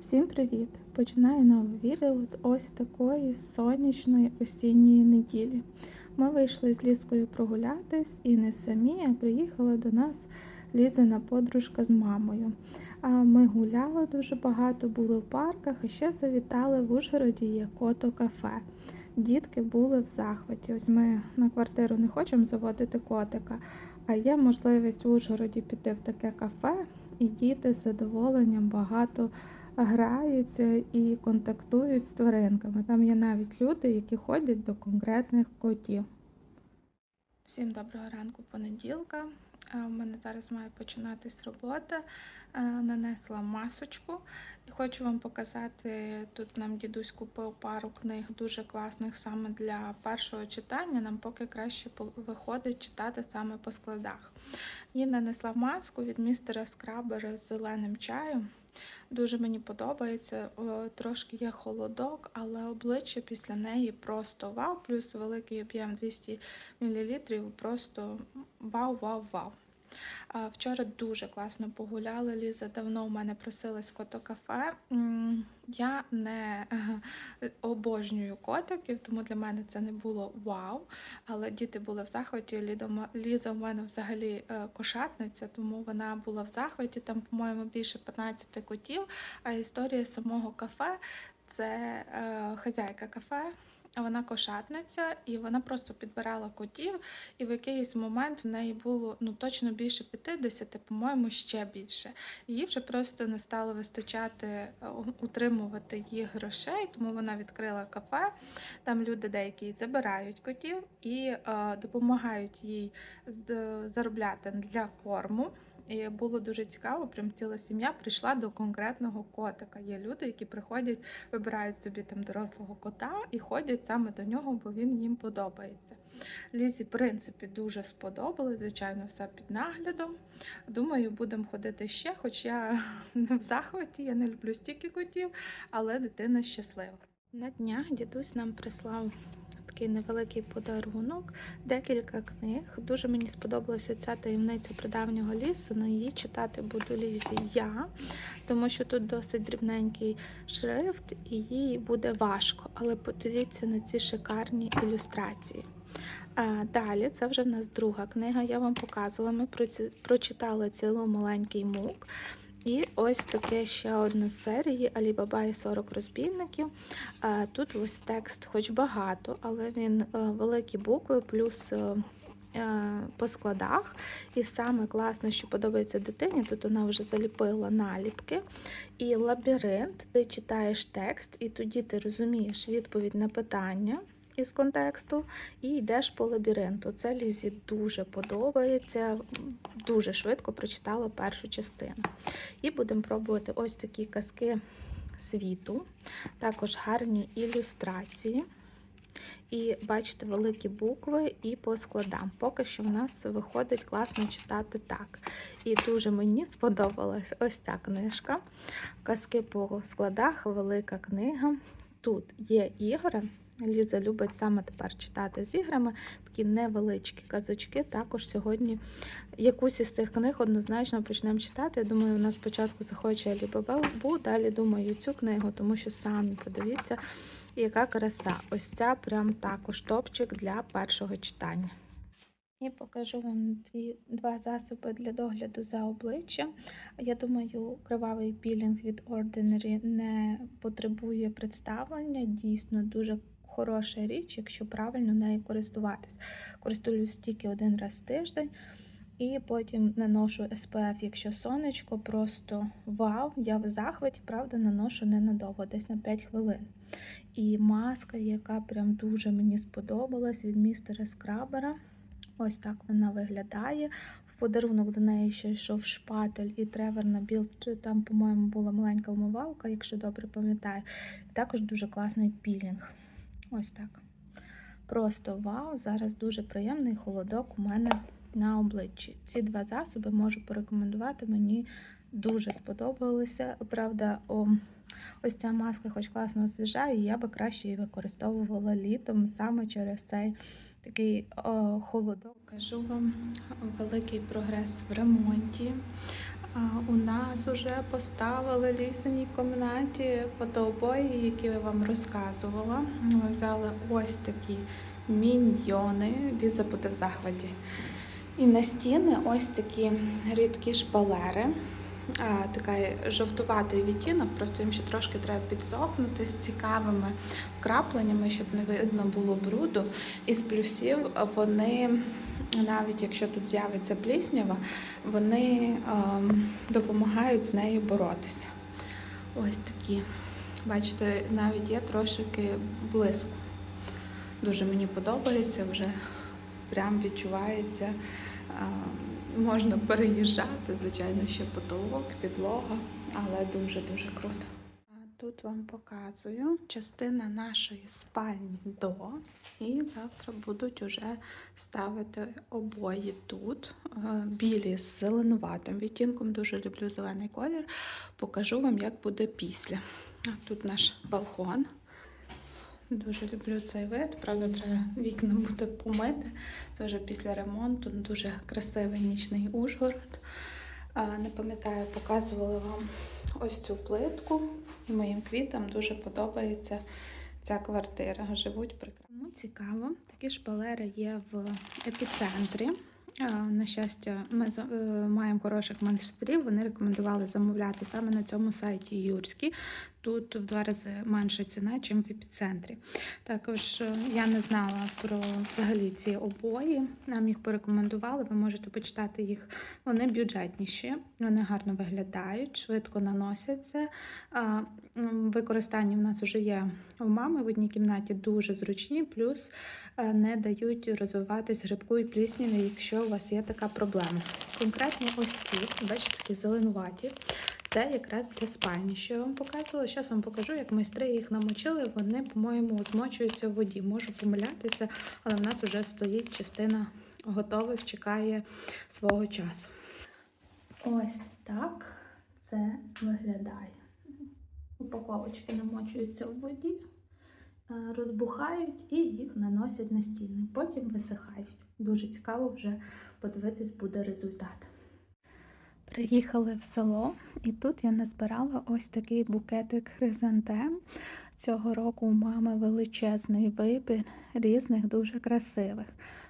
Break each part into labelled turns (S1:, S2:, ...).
S1: Всім привіт! Починаю нове відео з ось такої сонячної осінньої неділі. Ми вийшли з Лізкою прогулятись і не самі, а приїхала до нас Лізина подружка з мамою. А Ми гуляли дуже багато, були в парках, і ще завітали в Ужгороді є кото кафе. Дітки були в захваті. Ось ми на квартиру не хочемо заводити котика, а є можливість в Ужгороді піти в таке кафе, і діти з задоволенням багато граються і контактують з тваринками. Там є навіть люди, які ходять до конкретних котів. Всім доброго ранку понеділка. Е, У мене зараз має починатись робота. Е, Нанесла масочку і хочу вам показати. Тут нам дідусь купив пару книг дуже класних саме для першого читання. Нам поки краще виходить читати саме по складах. І нанесла маску від містера Скрабера з зеленим чаєм. Дуже мені подобається. Трошки є холодок, але обличчя після неї просто вау, плюс великий об'єм 200 мл. Просто вау, вау, вау. А, Вчора дуже класно погуляли. Ліза давно у мене просилась в котокафе. Я не обожнюю котиків, тому для мене це не було вау. Але діти були в захваті. Ліза в мене взагалі е, кошатниця, тому вона була в захваті. Там, по-моєму, більше 15 котів. А історія самого кафе це е, хазяйка кафе. Вона кошатниця, і вона просто підбирала котів, і в якийсь момент в неї було ну точно більше 50, по-моєму, ще більше. Їй вже просто не стало вистачати е, утримувати їх грошей, тому вона відкрила кафе. Там люди деякі забирають котів і е, допомагають їй заробляти для корму. І було дуже цікаво, прям ціла сім'я прийшла до конкретного котика. Є люди, які приходять, вибирають собі там дорослого кота і ходять саме до нього, бо він їм подобається. Лізі, в принципі, дуже сподобалось, звичайно, все під наглядом. Думаю, будемо ходити ще, хоч я не в захваті, я не люблю стільки котів, але дитина щаслива. На днях дідусь нам прислав такий невеликий подарунок, декілька книг. Дуже мені сподобалася ця таємниця прадавнього лісу. але її читати буду лізі я, тому що тут досить дрібненький шрифт, і їй буде важко. Але подивіться на ці шикарні ілюстрації. Далі, це вже в нас друга книга. Я вам показувала. Ми прочитали цілу маленький мук. І ось таке ще одна з серії Алібаба і 40 розбійників. Тут ось текст, хоч багато, але він е, великі букви, плюс е, е, по складах. І саме класно, що подобається дитині, тут вона вже заліпила наліпки. І лабіринт, ти читаєш текст, і тоді ти розумієш відповідь на питання із контексту і йдеш по лабіринту. Це Лізі дуже подобається. Дуже швидко прочитала першу частину. І будемо пробувати ось такі казки світу, також гарні ілюстрації. І бачите, великі букви і по складам. Поки що в нас виходить класно читати так. І дуже мені сподобалась ось ця книжка. Казки по складах, велика книга. Тут є ігри. Ліза любить саме тепер читати з іграми. Такі невеличкі казочки. Також сьогодні якусь із цих книг однозначно почнемо читати. Я думаю, нас спочатку захоче Алібабу, далі думаю цю книгу, тому що самі подивіться, яка краса. Ось ця прям також топчик для першого читання. І покажу вам дві, два засоби для догляду за обличчям. Я думаю, кривавий пілінг від Ordinary не потребує представлення. Дійсно, дуже хороша річ, якщо правильно нею користуватись. Користуюсь тільки один раз в тиждень. І потім наношу SPF, якщо сонечко, просто вау, я в захваті, правда, наношу ненадовго, десь на 5 хвилин. І маска, яка прям дуже мені сподобалась від містера Скрабера. Ось так вона виглядає. В подарунок до неї ще йшов шпатель і тревер на білд. Там, по-моєму, була маленька умивалка, якщо добре пам'ятаю. Також дуже класний пілінг. Ось так. Просто вау! Зараз дуже приємний холодок у мене на обличчі. Ці два засоби можу порекомендувати. Мені дуже сподобалися. Правда, о, ось ця маска, хоч класно освіжає, я би краще її використовувала літом саме через цей такий о, холодок. Кажу вам великий прогрес в ремонті. У нас вже поставили в кімнаті фотообої, які я вам розказувала. Ми взяли ось такі міньйони. Ліза буде в захваті. І на стіни ось такі рідкі шпалери. А, такий жовтуватий відтінок, просто їм ще трошки треба підсохнути з цікавими вкрапленнями, щоб не видно було бруду. Із плюсів вони, навіть якщо тут з'явиться пліснява, вони ем, допомагають з нею боротися. Ось такі. Бачите, навіть є трошки блиску. Дуже мені подобається вже. Прям відчувається. ем, Можна переїжджати, звичайно, ще потолок, підлога, але дуже-дуже круто. Тут вам показую частина нашої спальні до. І завтра будуть уже ставити обої тут. Е, Білі з зеленуватим відтінком. Дуже люблю зелений колір. Покажу вам, як буде після. Тут наш балкон. Дуже люблю цей вид. Правда, треба вікна буде помити. Це вже після ремонту. Дуже красивий нічний Ужгород. Не пам'ятаю, показувала вам ось цю плитку. І моїм квітам дуже подобається ця квартира. Живуть прекрасно. Цікаво, такі шпалери є в епіцентрі. На щастя, ми е, маємо хороших майстрів. Вони рекомендували замовляти саме на цьому сайті Юрський. Тут в два рази менша ціна, ніж в епіцентрі. Також е, я не знала про взагалі ці обої. Нам їх порекомендували. Ви можете почитати їх. Вони бюджетніші, вони гарно виглядають, швидко наносяться. Використання в нас вже є у мами в одній кімнаті дуже зручні, плюс е, не дають розвиватись грибку і плісняві, якщо у вас є така проблема. Конкретно ось ці, бачите, такі зеленуваті. Це якраз для спальні, що я вам показувала. Зараз вам покажу, як майстри їх намочили. Вони, по-моєму, змочуються в воді. Можу помилятися, але в нас вже стоїть частина готових, чекає свого часу. Ось так це виглядає. Упаковочки намочуються в воді, е, розбухають і їх наносять на стіни. Потім висихають. Дуже цікаво вже подивитись буде результат. Приїхали в село, і тут я назбирала ось такий букетик хризантем. Цього року у мами величезний вибір різних дуже красивих.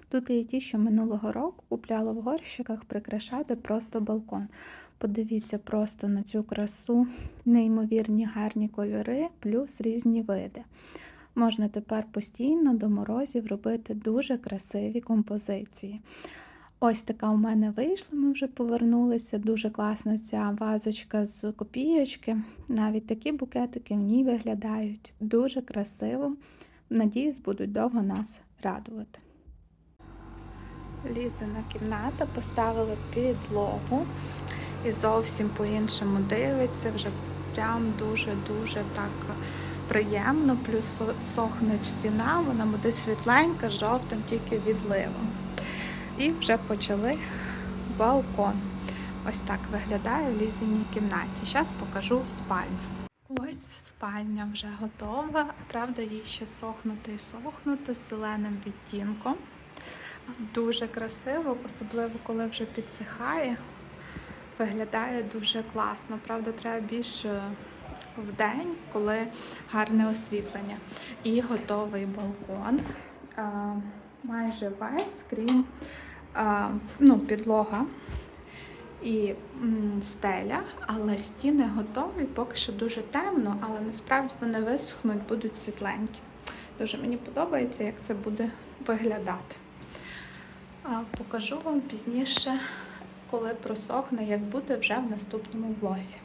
S1: Тут є ті, що минулого року купляла в горщиках прикрашати просто балкон. Подивіться просто на цю красу, неймовірні гарні кольори, плюс різні види. Можна тепер постійно до морозів робити дуже красиві композиції. Ось така у мене вийшла, ми вже повернулися. Дуже класна ця вазочка з копійочки. Навіть такі букетики в ній виглядають дуже красиво. Надіюсь, будуть довго нас радувати. Лізина кімната поставила підлогу і зовсім по-іншому дивиться. Вже прям дуже-дуже так приємно. Плюс сохне стіна, вона буде світленька, жовтим тільки відливом. І вже почали балкон. Ось так виглядає в лізиній кімнаті. Зараз покажу спальню. Ось спальня вже готова. Правда, їй ще сохнути і сохнути з зеленим відтінком. Дуже красиво, особливо коли вже підсихає. Виглядає дуже класно. Правда, треба більше в день, коли гарне освітлення. І готовий балкон. Майже весь, крім ну, підлога і стеля, але стіни готові, поки що дуже темно, але насправді вони висохнуть, будуть світленькі. Дуже мені подобається, як це буде виглядати. Покажу вам пізніше, коли просохне, як буде вже в наступному влозі.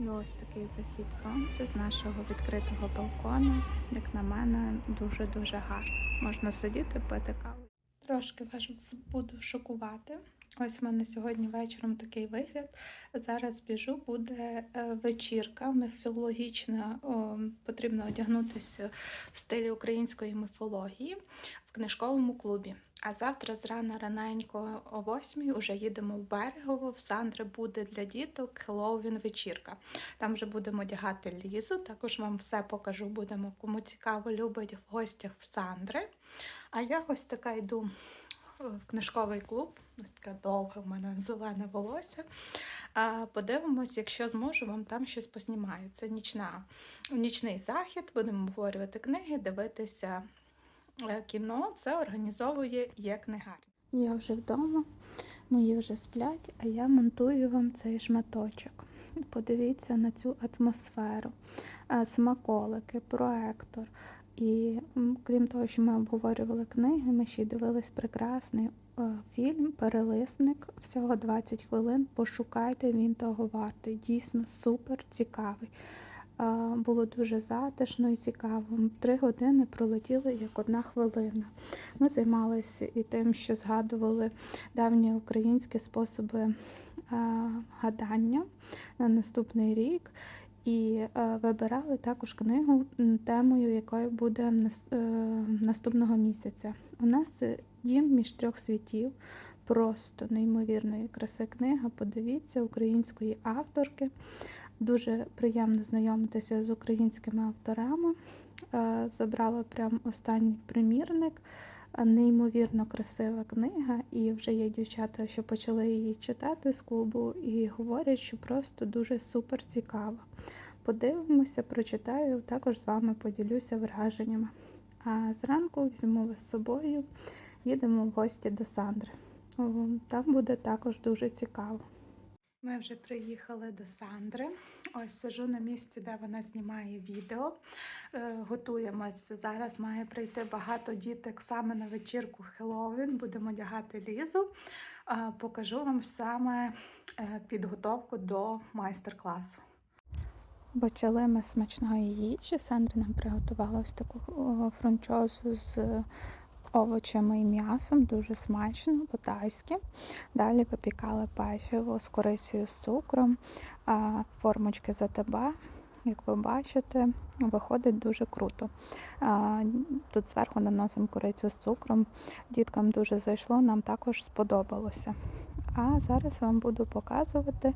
S1: І ось такий захід сонця з нашого відкритого балкону. Як на мене, дуже-дуже гарно. Можна сидіти, пити каву. Трошки вас буду шокувати. Ось в мене сьогодні вечором такий вигляд. Зараз біжу, буде е, вечірка міфологічна. О, потрібно одягнутися в стилі української міфології в книжковому клубі. А завтра зрана раненько о 8 вже їдемо в берегово. В Сандри буде для діток Хеллоуін вечірка. Там вже будемо одягати лізу. Також вам все покажу. Будемо кому цікаво любить в гостях в Сандри. А я ось така йду в книжковий клуб. Ось таке довге в мене зелене волосся. Подивимось, якщо зможу, вам там щось поснімаю. Це нічна, нічний захід. Будемо обговорювати книги, дивитися е, кіно. Це організовує є книгарня. Я вже вдома, мої вже сплять, а я монтую вам цей шматочок. Подивіться на цю атмосферу, Е, смаколики, проектор. І крім того, що ми обговорювали книги, ми ще й дивились прекрасний е, фільм Перелисник. Всього 20 хвилин. Пошукайте, він того вартий. Дійсно супер цікавий. Е, Було дуже затишно і цікаво. Три години пролетіли як одна хвилина. Ми займалися і тим, що згадували давні українські способи е, гадання на наступний рік. І е, вибирали також книгу, темою якої буде е, наступного місяця. У нас дім між трьох світів. Просто неймовірної краси книга. Подивіться української авторки. Дуже приємно знайомитися з українськими авторами. Е, Забрала прям останній примірник. Неймовірно красива книга, і вже є дівчата, що почали її читати з клубу, і говорять, що просто дуже супер цікава. Подивимося, прочитаю, також з вами поділюся враженнями. А зранку візьму вас з собою, їдемо в гості до Сандри. Там буде також дуже цікаво. Ми вже приїхали до Сандри. Ось сижу на місці, де вона знімає відео. Е, Готуємось. Зараз має прийти багато діток саме на вечірку Хеллоуін. Будемо одягати лізу. Е, Покажу вам саме е, підготовку до майстер-класу. Почали ми смачної їжі. Сандра нам приготувала ось таку франчозу з овочами і м'ясом, дуже смачно, по-тайськи. Далі випікали печиво з корицею з цукром, формочки за тебе. Як ви бачите, виходить дуже круто. Тут зверху наносимо корицю з цукром. Діткам дуже зайшло, нам також сподобалося. А зараз вам буду показувати,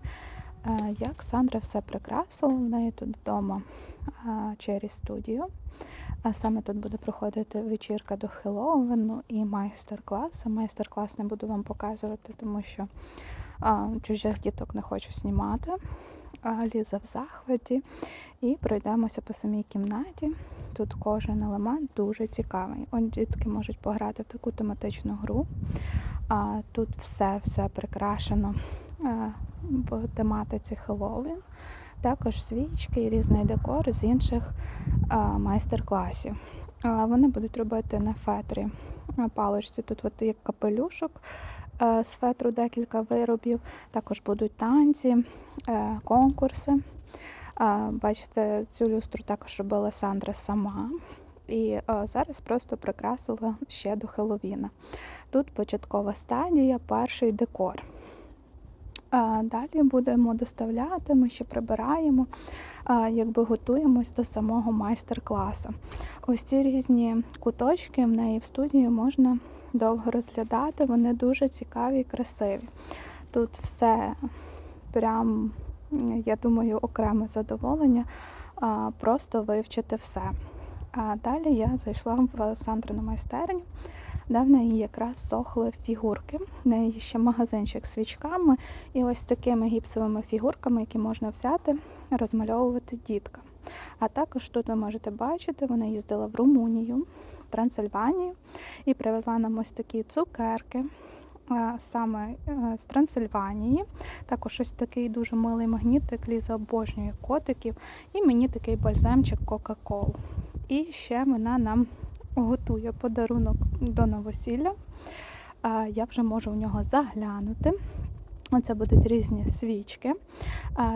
S1: як Сандра все прикрасила. В неї тут вдома Cherry Studio. А саме тут буде проходити вечірка до Хеллоуіну і майстер-клас. Майстер-клас не буду вам показувати, тому що а, чужих діток не хочу знімати. А, Ліза в захваті. І пройдемося по самій кімнаті. Тут кожен елемент дуже цікавий. Он дітки можуть пограти в таку тематичну гру. А, тут все все прикрашено в тематиці Хеллоуін. Також свічки і різний декор з інших майстер-класів. Вони будуть робити на фетрі на паличці. Тут от як капелюшок е, з фетру декілька виробів. Також будуть танці, е, конкурси. Бачите, цю люстру також робила Сандра сама. І е, зараз просто прикрасила ще до Хеллоуіна. Тут початкова стадія, перший декор. Далі будемо доставляти, ми ще прибираємо, якби готуємось до самого майстер-класу. Ось ці різні куточки в неї в студії можна довго розглядати, вони дуже цікаві і красиві. Тут все прям, я думаю, окреме задоволення, просто вивчити все. А далі я зайшла в Сандрину майстерню, де в неї якраз сохли фігурки. В неї ще магазинчик з свічками і ось такими гіпсовими фігурками, які можна взяти, розмальовувати діткам. А також тут ви можете бачити, вона їздила в Румунію, в Трансильванію і привезла нам ось такі цукерки. Саме е, з Трансильванії. Також ось такий дуже милий магнітик, Ліза обожнює котиків. І мені такий бальзамчик Кока-Кол. І ще вона нам готує подарунок до новосілля. Я вже можу в нього заглянути. Оце будуть різні свічки.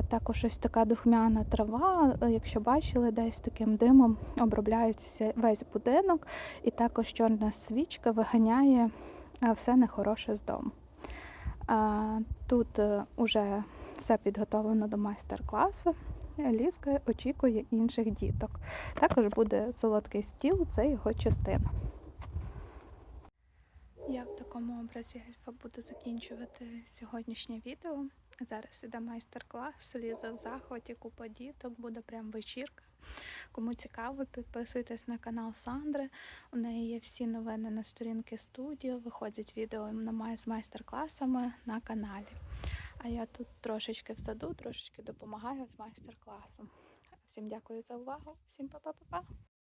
S1: Також ось така духмяна трава. Якщо бачили, десь таким димом обробляється весь будинок. І також чорна свічка виганяє все нехороше з дому. Тут вже все підготовлено до майстер-класу. Лізка очікує інших діток. Також буде солодкий стіл, це його частина. Я в такому образі ельфа буду закінчувати сьогоднішнє відео. Зараз іде майстер-клас, Ліза в захваті, купа діток, буде прям вечірка. Кому цікаво, підписуйтесь на канал Сандри. У неї є всі новини на сторінки студіо, виходять відео на з майстер-класами на каналі. А я тут трошечки в саду, трошечки допомагаю з майстер-класом. Всім дякую за увагу, всім па-па-па-па!